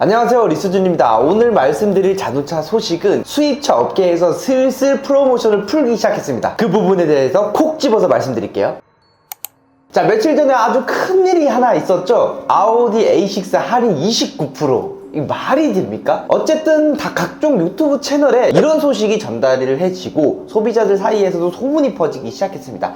안녕하세요 리스준입니다. 오늘 말씀드릴 자동차 소식은 수입차 업계에서 슬슬 프로모션을 풀기 시작했습니다. 그 부분에 대해서 콕 집어서 말씀드릴게요. 자 며칠 전에 아주 큰 일이 하나 있었죠. 아우디 A6 할인 29%이 말이 됩니까? 어쨌든 다 각종 유튜브 채널에 이런 소식이 전달을 해지고 소비자들 사이에서도 소문이 퍼지기 시작했습니다.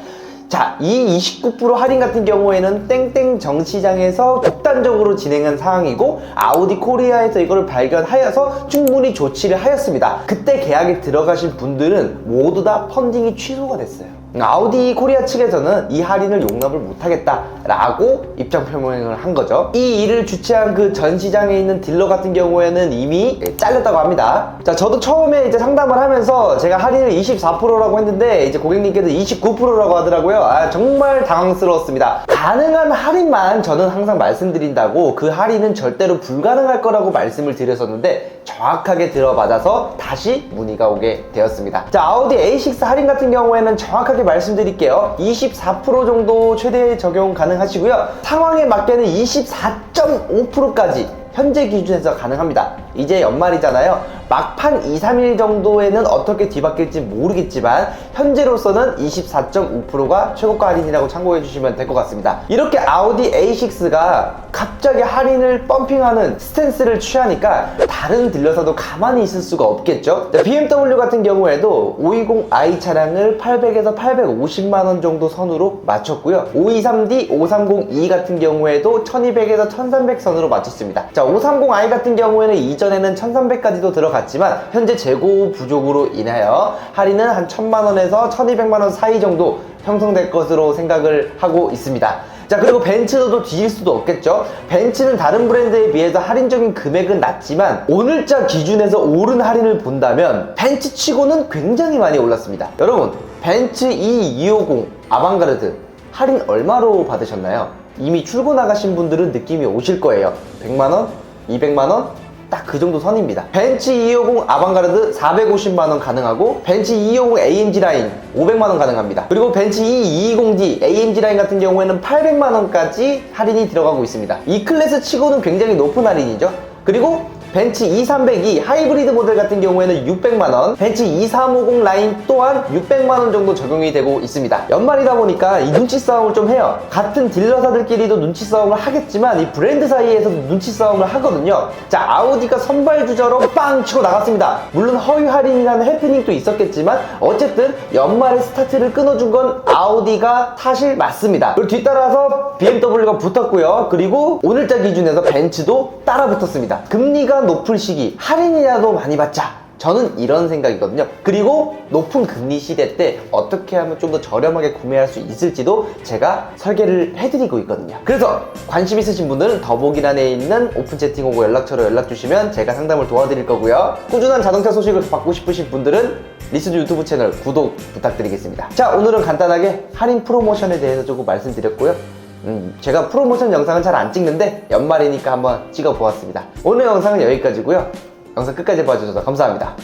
자, 이 29% 할인 같은 경우에는 땡땡 정시장에서 독단적으로 진행한 사항이고 아우디 코리아에서 이거를 발견하여서 충분히 조치를 하였습니다. 그때 계약에 들어가신 분들은 모두 다 펀딩이 취소가 됐어요. 아우디 코리아 측에서는 이 할인을 용납을 못하겠다라고 입장 표명을 한 거죠. 이 일을 주최한 그 전시장에 있는 딜러 같은 경우에는 이미 잘렸다고 합니다. 자, 저도 처음에 이제 상담을 하면서 제가 할인을 24%라고 했는데 이제 고객님께서 29%라고 하더라고요. 아, 정말 당황스러웠습니다. 가능한 할인만 저는 항상 말씀드린다고 그 할인은 절대로 불가능할 거라고 말씀을 드렸었는데 정확하게 들어맞아서 다시 문의가 오게 되었습니다. 자, 아우디 A6 할인 같은 경우에는 정확하게 말씀드릴게요. 24% 정도 최대 적용 가능하시고요. 상황에 맞게는 24.5%까지 현재 기준에서 가능합니다. 이제 연말이잖아요. 막판 2, 3일 정도에는 어떻게 뒤바뀔지 모르겠지만 현재로서는 24.5%가 최고가 할인이라고 참고해 주시면 될 것 같습니다. 이렇게 아우디 A6가 갑자기 할인을 펌핑하는 스탠스를 취하니까 다른 딜러사도 가만히 있을 수가 없겠죠. 자, BMW 같은 경우에도 520i 차량을 800에서 850만 원 정도 선으로 맞췄고요. 523D, 530e 같은 경우에도 1200에서 1300 선으로 맞췄습니다. 자, 530i 같은 경우에는 이 전에는 1300까지도 들어갔지만 현재 재고 부족으로 인하여 할인은 한 1000만 원에서 1200만 원 사이 정도 형성될 것으로 생각을 하고 있습니다. 자 그리고 벤츠도 뒤질 수도 없겠죠 벤츠는 다른 브랜드에 비해서 할인적인 금액은 낮지만 오늘자 기준에서 오른 할인을 본다면 벤츠 치고는 굉장히 많이 올랐습니다 여러분 벤츠 E250 아방가르드 할인 얼마로 받으셨나요? 이미 출고 나가신 분들은 느낌이 오실 거예요 100만원? 200만원? 딱 그 정도 선입니다. 벤츠 250 아방가르드 450만원 가능하고 벤츠 250 AMG 라인 500만원 가능합니다. 그리고 벤츠 E220D AMG 라인 같은 경우에는 800만원까지 할인이 들어가고 있습니다. 이 클래스 치고는 굉장히 높은 할인이죠. 그리고 벤츠 2300이 하이브리드 모델 같은 경우에는 600만원, 벤츠 2350 라인 또한 600만원 정도 적용이 되고 있습니다. 연말이다 보니까 이 눈치 싸움을 좀 해요. 같은 딜러사들끼리도 눈치 싸움을 하겠지만 이 브랜드 사이에서도 눈치 싸움을 하거든요. 자, 아우디가 선발 주자로 빵 치고 나갔습니다. 물론 허위 할인이라는 해프닝도 있었겠지만 어쨌든 연말에 스타트를 끊어준 건 아우디가 사실 맞습니다. 그리고 뒤따라서 BMW가 붙었고요. 그리고 오늘자 기준에서 벤츠도 따라 붙었습니다. 금리가 높을 시기 할인이라도 많이 받자. 저는 이런 생각이거든요. 그리고 높은 금리 시대 때 어떻게 하면 좀 더 저렴하게 구매할 수 있을지도 제가 설계를 해드리고 있거든요. 그래서 관심 있으신 분들은 더보기란에 있는 오픈 채팅 오고 연락처로 연락 주시면 제가 상담을 도와드릴 거고요. 꾸준한 자동차 소식을 받고 싶으신 분들은 리스즈 유튜브 채널 구독 부탁드리겠습니다. 자, 오늘은 간단하게 할인 프로모션에 대해서 조금 말씀드렸고요. 음, 제가 프로모션 영상은 잘 안 찍는데 연말이니까 한번 찍어 보았습니다. 오늘 영상은 여기까지고요. 영상 끝까지 봐주셔서 감사합니다.